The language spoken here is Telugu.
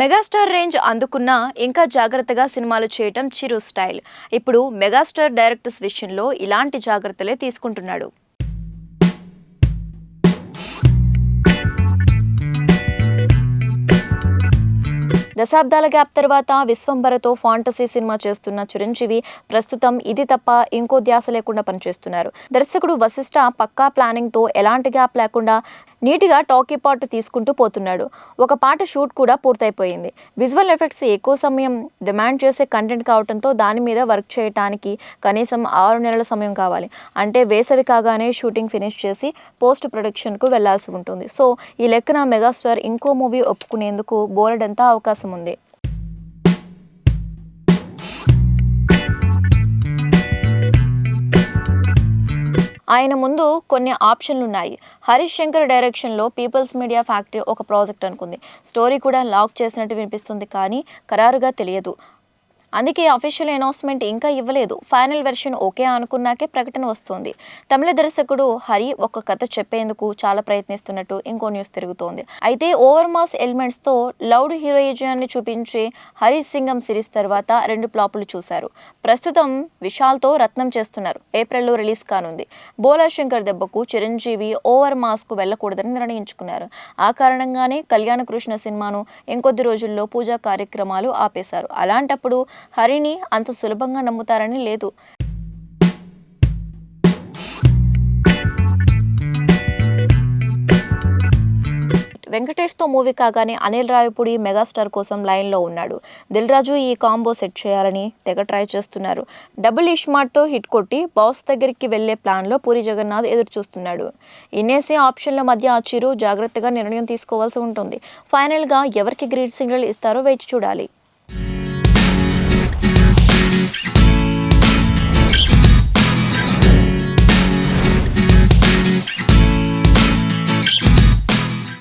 మెగాస్టార్ రేంజ్ అందుకున్నా ఇంకా జాగ్రత్తగా సినిమాలు చేయటం చిరు స్టైల్. ఇప్పుడు మెగాస్టార్ డైరెక్టర్స్ విషయంలో ఇలాంటి జాగ్రత్తలే తీసుకుంటున్నాడు. దశాబ్దాల గ్యాప్ తర్వాత విశ్వంబరతో ఫాంటసీ సినిమా చేస్తున్న చిరంజీవి ప్రస్తుతం ఇది తప్ప ఇంకో ధ్యాస లేకుండా పనిచేస్తున్నారు. దర్శకుడు వశిష్ఠ పక్కా ప్లానింగ్తో ఎలాంటి గ్యాప్ లేకుండా నీట్గా టాకీ పాట్ తీసుకుంటూ పోతున్నాడు. ఒక పాట షూట్ కూడా పూర్తయిపోయింది. విజువల్ ఎఫెక్ట్స్ ఎక్కువ సమయం డిమాండ్ చేసే కంటెంట్ కావడంతో దాని మీద వర్క్ చేయడానికి కనీసం ఆరు నెలల సమయం కావాలి. అంటే వేసవి కాగానే షూటింగ్ ఫినిష్ చేసి పోస్ట్ ప్రొడక్షన్కు వెళ్ళాల్సి ఉంటుంది. సో ఈ లెక్కన మెగాస్టార్ ఇంకో మూవీ ఒప్పుకునేందుకు బోలెడంతా అవకాశం ఉంది. ఆయన ముందు కొన్ని ఆప్షన్లు ఉన్నాయి హరీష్ శంకర్ డైరెక్షన్లో పీపుల్స్ మీడియా ఫ్యాక్టరీ ఒక ప్రాజెక్ట్ అనుకుంది. స్టోరీ కూడా లాక్ చేసినట్టు వినిపిస్తుంది కానీ ఖరారుగా తెలియదు. అందుకే అఫీషియల్ అనౌన్స్మెంట్ ఇంకా ఇవ్వలేదు. ఫైనల్ వెర్షన్ ఓకే అనుకున్నాకే ప్రకటన వస్తుంది. తమిళ దర్శకుడు హరి ఒక కథ చెప్పేందుకు చాలా ప్రయత్నిస్తున్నట్టు ఇంకో న్యూస్ తిరుగుతోంది. అయితే ఓవర్ మాస్ ఎలిమెంట్స్తో లౌడ్ హీరోయిజాన్ని చూపించే హరి సింగం సిరీస్ తర్వాత రెండు ప్లాపులు చూశారు. ప్రస్తుతం విశాల్తో రత్నం చేస్తున్నారు. ఏప్రిల్లో రిలీజ్ కానుంది. బోలా శంకర్ దెబ్బకు చిరంజీవి ఓవర్ మాస్కు వెళ్ళకూడదని నిర్ణయించుకున్నారు. ఆ కారణంగానే కళ్యాణ కృష్ణ సినిమాను ఇంకొద్ది రోజుల్లో పూజా కార్యక్రమాలు ఆపేశారు. అలాంటప్పుడు హరిని అంత సులభంగా నమ్ముతారని లేదు. వెంకటేష్తో మూవీ కాగానే అనిల్ రావిపూడి మెగాస్టార్ కోసం లైన్లో ఉన్నాడు. దిల్ రాజు ఈ కాంబో సెట్ చేయాలని తెగ ట్రై చేస్తున్నారు. డబుల్ ఇష్మార్ట్తో హిట్ కొట్టి బాస్ దగ్గరికి వెళ్ళే ప్లాన్లో పూరి జగన్నాథ్ ఎదురు చూస్తున్నాడు ఇన్నేసి ఆప్షన్ల మధ్య ఆ చిరు జాగ్రత్తగా నిర్ణయం తీసుకోవాల్సి ఉంటుంది. ఫైనల్గా ఎవరికి గ్రీడ్ సిగ్నల్ ఇస్తారో వేచి చూడాలి.